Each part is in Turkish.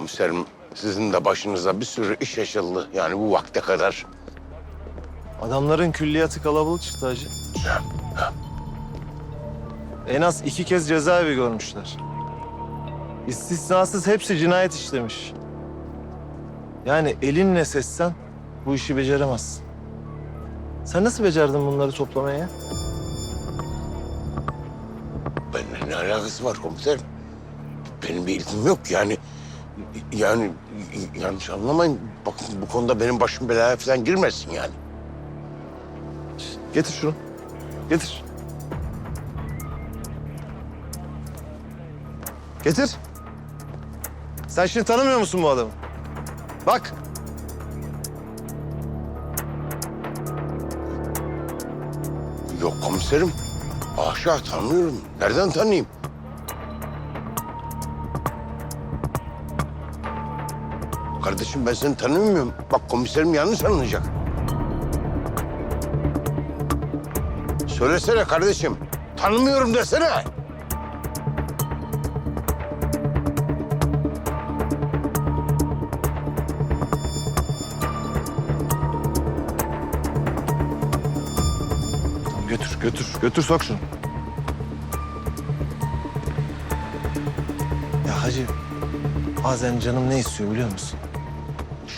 Komiserim sizin de başınıza bir sürü iş açıldı. Yani bu vakte kadar. Adamların külliyatı kalabalık çıktı hacı. En az iki kez cezaevi görmüşler. İstisnasız hepsi cinayet işlemiş. Yani elinle seçsen bu işi beceremezsin. Sen nasıl becerdin bunları toplamaya ya? Benimle ne alakası var komiserim? Benim bir ilgim yok yani. Yani yanlış anlamayın. Bakın bu konuda benim başım belaya falan girmesin yani. Getir şunu. Getir. Getir. Sen şimdi tanımıyor musun bu adamı? Bak. Yok komiserim. Haşa tanımıyorum. Nereden tanıyayım? Kardeşim ben seni tanımıyorum. Bak komiserim yanlış anlayacak. Söylesene kardeşim. Tanımıyorum desene. Götür, götür. Götür sok şunu. Ya hacı, bazen canım ne istiyor biliyor musun?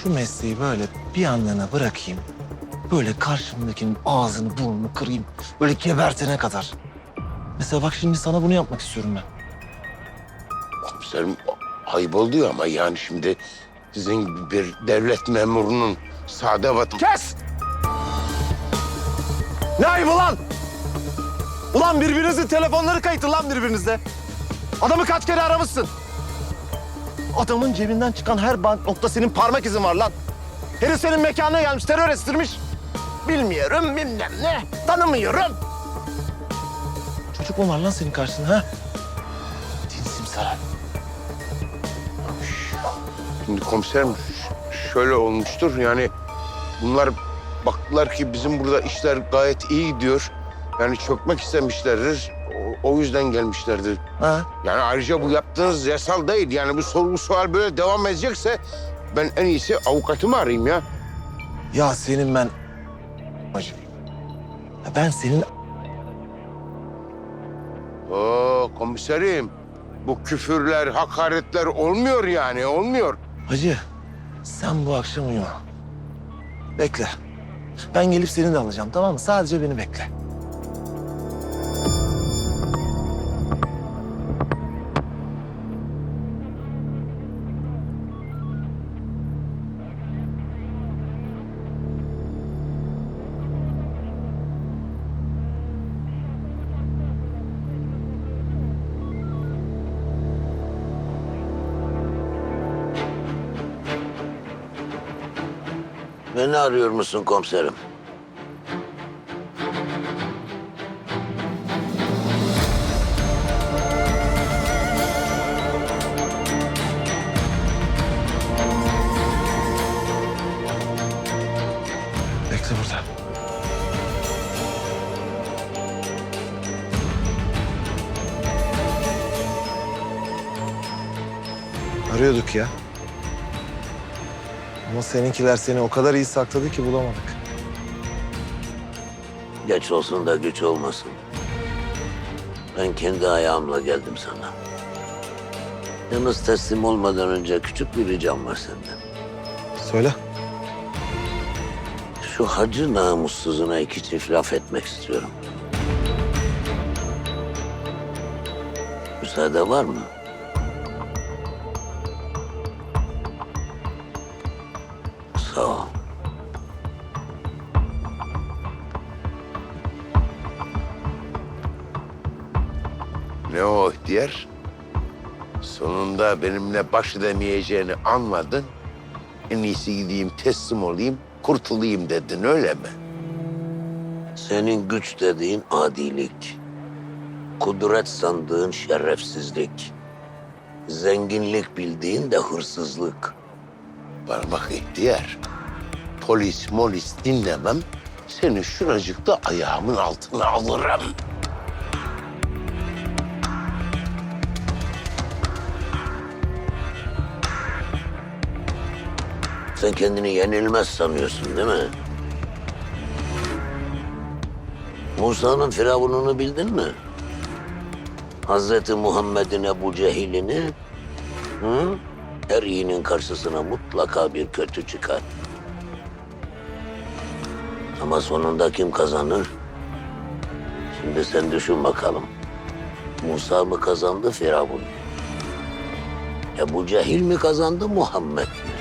Şu mesleği böyle bir an yana bırakayım. Böyle karşımdakinin ağzını burnunu kırayım. Böyle gebertene kadar. Mesela bak şimdi sana bunu yapmak istiyorum ben. Komiserim ayıp oluyor ama yani şimdi sizin bir devlet memurunun sade vat... Kes! Ne ayıbı lan? Ulan birbirinizin telefonları kayıtlı lan birbirinizde. Adamı kaç kere aramışsın? Adamın cebinden çıkan her banknokta senin parmak izin var lan. Herif senin mekanına gelmiş, terör estirmiş. Bilmiyorum, bilmem ne. Tanımıyorum. Çocuk mu var lan senin karşında ha? Dinsim sarar. Şimdi komiserim şöyle olmuştur yani bunlar baktılar ki bizim burada işler gayet iyi gidiyor. Yani çökmek istemişlerdir. O, o yüzden gelmişlerdir. Ha? Yani ayrıca bu yaptığınız yasal değil. Yani bu sorgu sual böyle devam edecekse ben en iyisi avukatımı arayayım ya. Ya senin ben... Hacı. Ya Ben senin Oo komiserim bu küfürler, hakaretler olmuyor yani olmuyor. Hacı, sen bu akşam uyuma. Bekle. Ben gelip seni de alacağım tamam mı? Sadece beni bekle. Beni arıyor musun komiserim? Bekle burada. Arıyorduk ya. Ama seninkiler seni o kadar iyi sakladı ki bulamadık. Geç olsun da güç olmasın. Ben kendi ayağımla geldim sana. Yalnız teslim olmadan önce küçük bir ricam var senden. Söyle. Şu hacı namussuzuna iki çift laf etmek istiyorum. Müsaade var mı? İhtiyar? Sonunda benimle baş edemeyeceğini anladın. En iyisi gideyim teslim olayım, kurtulayım dedin öyle mi? Senin güç dediğin adilik. Kudret sandığın şerefsizlik. Zenginlik bildiğin de hırsızlık. Bak ihtiyar. Polis molis dinlemem. Seni şuracıkta ayağımın altına alırım. Sen kendini yenilmez sanıyorsun değil mi? Musa'nın firavununu bildin mi? Hazreti Muhammed'in Ebu Cehil'ini hı? her iyinin karşısına mutlaka bir kötü çıkar. Ama sonunda kim kazanır? Şimdi sen düşün bakalım. Musa mı kazandı Firavun? Ebu Cehil mi kazandı Muhammed mi?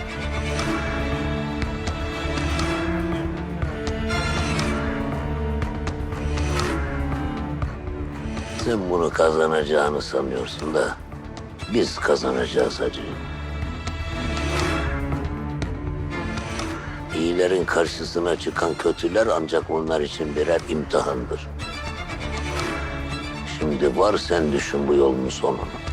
Sen bunu kazanacağını sanıyorsun da biz kazanacağız hacı. İyilerin karşısına çıkan kötüler ancak onlar için birer imtihandır. Şimdi var sen düşün bu yolun sonunu.